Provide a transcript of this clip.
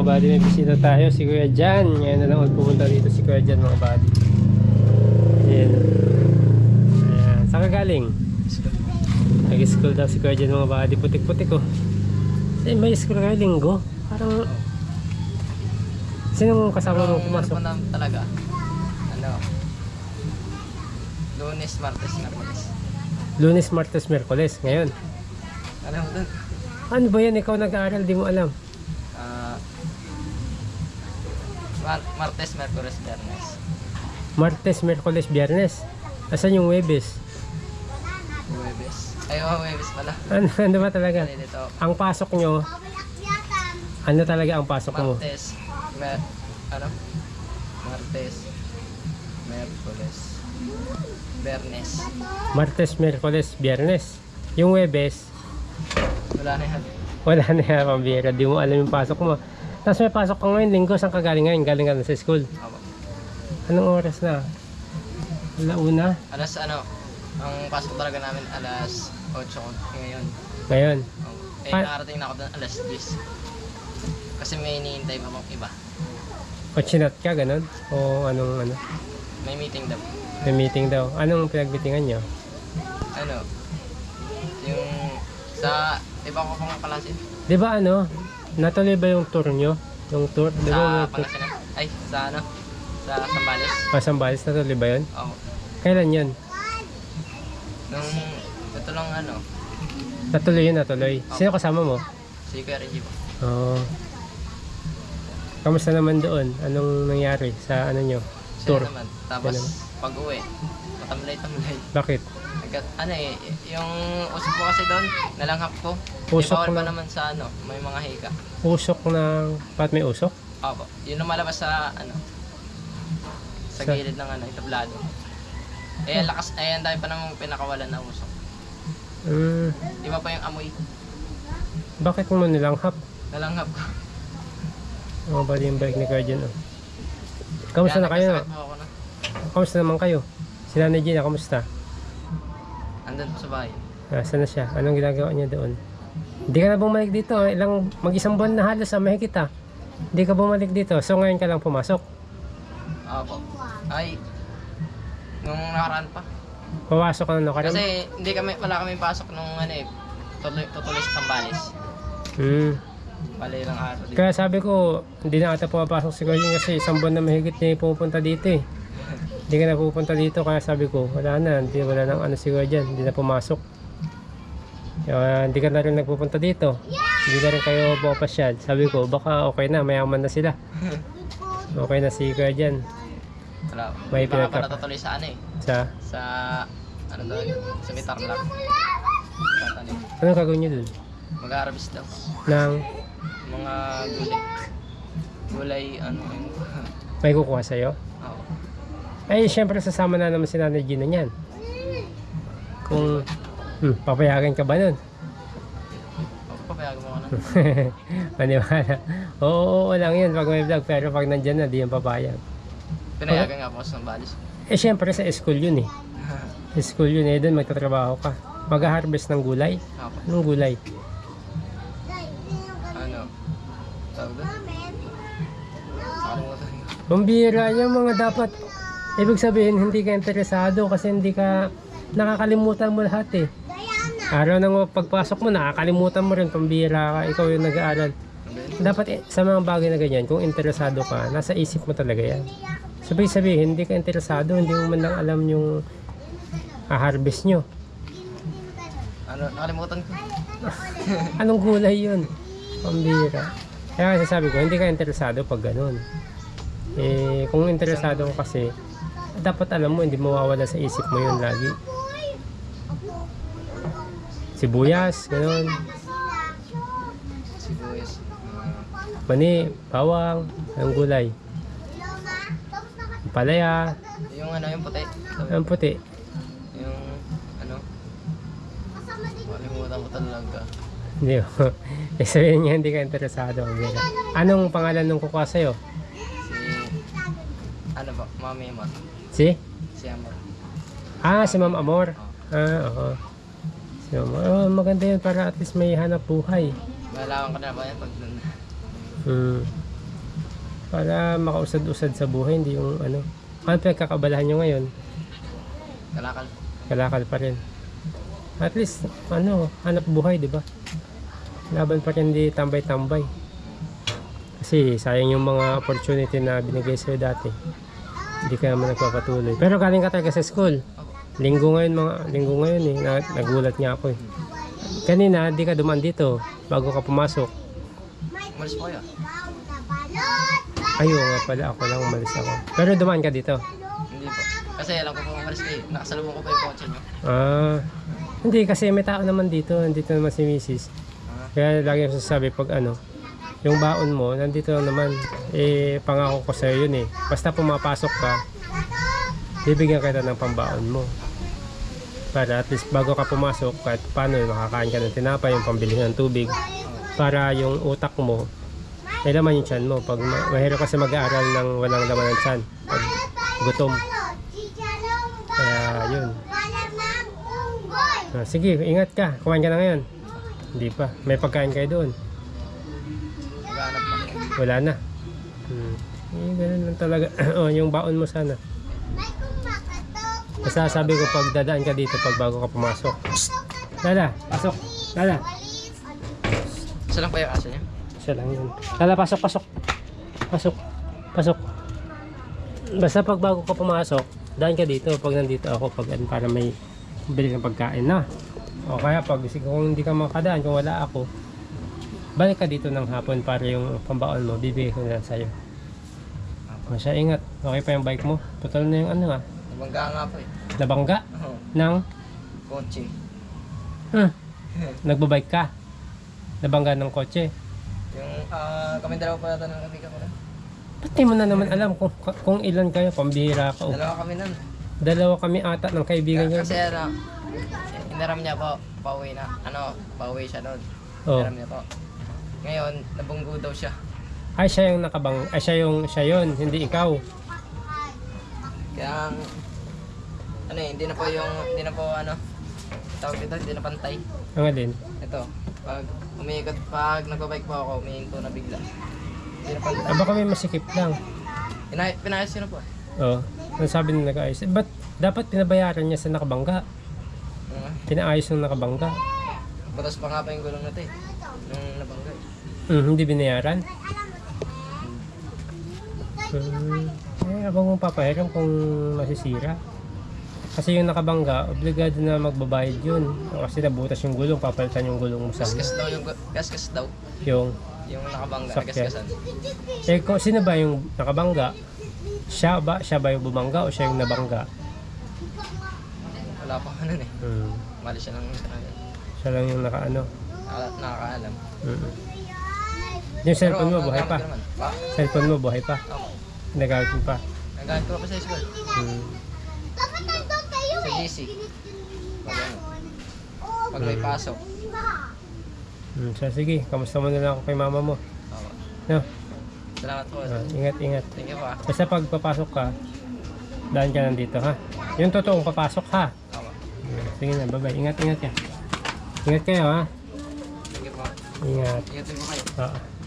mga buddy, may bisita tayo. Si Kuya Jan. Ngayon na lang pumunta dito si Kuya Jan mga buddy. Ayan. Ayan. Saan ka galing? Nag-school daw si Kuya Jan mga buddy. Putik-putik oh. Eh, may school kayo linggo. Parang... Kasama mong pumasok? Ano naman talaga? Ano? Lunes, Martes, Merkulis. Lunes, Martes, Merkoles. Ngayon. Alam mo dun? Ano ba yan? Ikaw nag-aaral, di mo alam. Mar- Martes, Merkulis, Biyernes. Martes, Merkoles, Biyernes. Asan yung Webes? Huwebes. Ay, oh, Huwebes pala. Ano, ano ba talaga? Dito. Ang pasok nyo, ano talaga ang pasok mo? Martes, Mer... Ano? Martes, Merkulis, Bernes. Martes, Merkoles, Biyernes. Yung Webes, Wala na yan. wala na yan, pambira. Di mo alam yung pasok mo. Tapos may pasok ka ngayon, linggo, saan ka galing ngayon? Galing ka na sa school. Anong oras na? Alauna? Alas ano, ang pasok talaga namin alas 8 ngayon. Ngayon. Oh, eh, Pa- nakarating na ako doon alas 10. Kasi may iniintay pa akong iba. O chinat ka, ganun? O anong ano? May meeting daw. May meeting daw. Anong pinagmitingan nyo? Ano? Yung sa iba ko pang klase. Di ba ano? Natuloy ba yung tour nyo? Yung tour? Di ba Sa tour? Pangasinan. Ay, sa ano? Sa Sambales. Ah, Sambales, natuloy ba yun? Oo. Kailan yun? Nung ito lang ano, Natuloy yun, natuloy. Sino kasama mo? si Kuya Reggie po. Oo. Kamusta naman doon? Anong nangyari sa ano nyo? Siya Tour? naman. Tapos pag uwi, matamlay-tamlay. Bakit? Ano eh, yung usok ko kasi doon, nalanghap ko. Usok Usok pa na- naman sa ano, may mga hika. Usok ng... Ba't may usok? Opo. Yun ang malabas sa ano, sa Sa- gilid ng ano, itablado. Eh, ang lakas, eh, ang dami pa nang pinakawalan na usok. Hmm. Iba pa yung amoy. Bakit mo nilanghap? Nalanghap ko. Oh, bali yung bike ni Kuya oh. Kamusta Kaya na kayo? nagkasakit po ako na. Kamusta naman kayo? Si Nanay Gina, kamusta? Andun po sa bahay. Nasaan na siya? Anong ginagawa niya doon? Hindi ka na bumalik dito. ah. Ilang mag-isang buwan na halos sa mahigit ah. Hindi ka bumalik dito. So ngayon ka lang pumasok. Opo. Ay, nung nakaraan pa. Pumasok ka na no? Kasi... Hindi kami, wala kami pasok nung ano eh, tuloy, tutuloy sa Sambales. Hmm. Bali lang araw dito. Kaya sabi ko, hindi na ata pumapasok si Kuya Jen kasi isang buwan na mahigit niya pupunta dito eh. Hindi ka na pupunta dito kaya sabi ko, wala na. Hindi, wala nang ano si Kuya Jen. Hindi na pumasok. Kaya hindi ka na rin nagpupunta dito. Hindi na rin kayo pumapasyal. Sabi ko, baka okay na, mayaman na sila. Okay na si Kuya Jen. Wala. May Baka pa natutuloy sa ano eh. Sa, Sa, ano doon, sa may tarlac. Tatanim. anong gagawin niyo dun? Mag-harvest daw. Nang Mga gulay. Gulay, ano yun. may kukuha sa'yo? Oo. Ay, syempre sasama na naman si Nanay Gina niyan. Kung, hmm, papayagan ka ba nun? Papayagan mo ka na. Maniwala. Oo, oo lang yun pag may vlog. Pero pag nandyan na, di yung papayag. Pinayagan nga po sa Sambales. Eh, syempre sa school yun eh. School yun eh, doon magtatrabaho ka. Mag-harvest ng gulay. Ako. Anong gulay? Ano? Tawag doon? Pambira yung mga dapat. Ibig sabihin, hindi ka interesado kasi hindi ka nakakalimutan mo lahat eh. Araw ng pagpasok mo, nakakalimutan mo rin, pambira ka, ikaw yung nag-aaral. Dapat eh, sa mga bagay na ganyan, kung interesado ka, nasa isip mo talaga yan. Sabay sabihin, hindi ka interesado, hindi mo man lang alam yung harvest nyo. Ano? Nakalimutan ko. Anong gulay yun? Pambira. Kaya sasabi ko, hindi ka interesado pag ganun. Eh, kung interesado ka kasi, dapat alam mo, hindi mawawala sa isip mo yun lagi. Sibuyas, ganun. Sibuyas. Mani, bawang, anong gulay. Palaya, yung ano, yung puti. ang puti. Yung ano. Nakalimutan ko talaga. Hindi mo. Eh, sabihin niya, hindi ka interesado. Anong pangalan ng kukuha sa'yo? Si... Ano ba? Mami Amor. Si? Si Amor. Ah, si Ma'am Amor. Ah, oo. Si Ma'am Amor. Oh, maganda yun para at least may hanap buhay. Malaman ko na ba yan pag nun? Hmm. Para makausad-usad sa buhay, hindi yung ano. Ano pinagkakabalahan nyo ngayon? Kalakal. Kalakal pa rin. At least, ano, hanap buhay, di ba? Laban pa rin di tambay-tambay. Kasi sayang yung mga opportunity na binigay sa'yo dati. Hindi ka naman nagpapatuloy. Pero galing ka talaga sa school. Linggo ngayon, mga linggo ngayon eh. Na, nagulat nga ako eh. Kanina, di ka duman dito bago ka pumasok. Umalis po kayo. Ayaw nga pala, ako lang umalis ako. Pero dumaan ka dito. Hindi po. Kasi alam ko po umalis kayo. Nakasalubong ko pa yung kotse nyo. Ah, hindi kasi may tao naman dito. Nandito naman si Mrs. Ah, Kaya lagi ako sasabi pag ano, yung baon mo, nandito lang naman. Eh, pangako ko sa'yo yun eh. Basta pumapasok ka, bibigyan kita ng pambaon mo. Para at least bago ka pumasok, kahit paano, makakain ka ng tinapay, yung pambili ng tubig. Para yung utak mo, may laman yung tiyan mo. Pag ma- mahirap kasi mag-aaral ng walang laman ng tiyan. Pag gutom. Kaya yun. Ah, sige, ingat ka. Kumain ka na ngayon. Hindi pa. May pagkain kayo doon. Wala na. Hmm. Eh, ganun lang talaga. oh, yung baon mo sana. Basta sabi ko pag dadaan ka dito pag bago ka pumasok. Lala, pasok. Lala. Isa lang pa yung aso niya. Siya lang yun. Lala, pasok, pasok. Pasok. Pasok. Basta pag bago ka pumasok, daan ka dito pag nandito ako pag para may bili ng pagkain na. O kaya pag kung hindi ka makadaan, kung wala ako, balik ka dito ng hapon para yung pambaon mo, bibigay ko na lang sa'yo. Siya, ingat. Okay pa yung bike mo. Putol na yung ano ah. Nabangga nga po eh. Nabangga Oo. ng... Kotse. Hmm, nagbabike ka. Nabangga ng kotse. Yung ah, kami dalawa pa yata ng kaibigan ko na. Ba't di mo na naman alam kung, kung ilan kayo? Pambihira ka. oh. Dalawa kami nun. Dalawa kami ata ng kaibigan niya. Kasi ano, inaram niya po, pauwi na. Ano, pauwi siya doon. Oh. Inaram niya po. Ngayon, nabunggo daw siya. Ay, siya yung nakabang... Ay, siya yung... Siya yun, hindi ikaw. Kaya, ano eh, hindi na po yung, hindi na po ano, tawag dito, hindi na pantay. Ang alin? Ito, pag umiikot, pag nagbabike po ako, umihinto na bigla. Hindi na pantay. Ah, baka may masikip lang. Pinay, pinayos yun na po. Oo. Oh. Ang sabi nila nag-ayos. Eh, ba't dapat pinabayaran niya sa nakabangga? Uh, Pinaayos ng nakabangga. batas pa nga pa yung gulong natin. Nung nabangga. Hmm, hindi binayaran? Hmm. Eh, abang mong papahiram kung masisira. Kasi yung nakabangga, obligado na magbabayad yun. Kasi nabutas yung gulong, papalitan yung gulong mo sa Gasgas daw yung, gasgas daw. yung Yung nakabangga, Sakyan. gasgasan. Eh, kung sino ba yung nakabangga? Siya ba? Siya ba yung bumangga o siya yung nabangga? Wala pa ano eh. Hmm. Mali siya ng ano, Siya lang yung nakaano. Nakaka- nakakaalam. Hmm. Yung cellphone mo, buhay pa. ko naman, Pa, Cellphone mo, buhay pa. ako. Nagamit mo pa. Nagamit ko pa sa school. Hmm. Sa GC. Pag ano. Pag may Mm. pasok. Hmm. So, sige, kamusta mo na lang ako kay mama mo. Oo. No? Salamat po. Ah, ingat, ingat. Thank you po ah. Basta pag papasok ka, daan ka nandito, ha? Yung totoong papasok, ha? Ako. Hmm. Sige na, bye-bye. Ingat, ingat ka. Ingat kayo, ha? Thank you po. Ingat. Ingat din po kayo. Oo.